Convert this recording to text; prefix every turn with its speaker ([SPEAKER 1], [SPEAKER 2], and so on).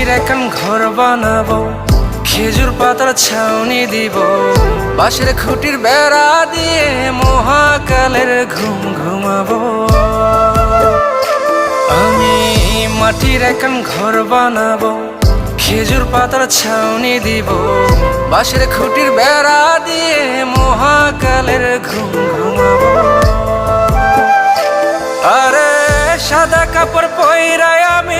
[SPEAKER 1] মাটির এখন ঘর বানাবো, খেজুর পাতার ছাউনি দিব। বাঁশের খুঁটির বেড়া দিয়ে মহাকালের ঘুম ঘুমাবো। আমি মাটির এখন ঘর বানাবো, খেজুর পাতার ছাউনি দিব। বাঁশের খুঁটির বেড়া দিয়ে মহাকালের ঘুম ঘুমাবো। আরে সাদা কাপড় পয়রায় আমি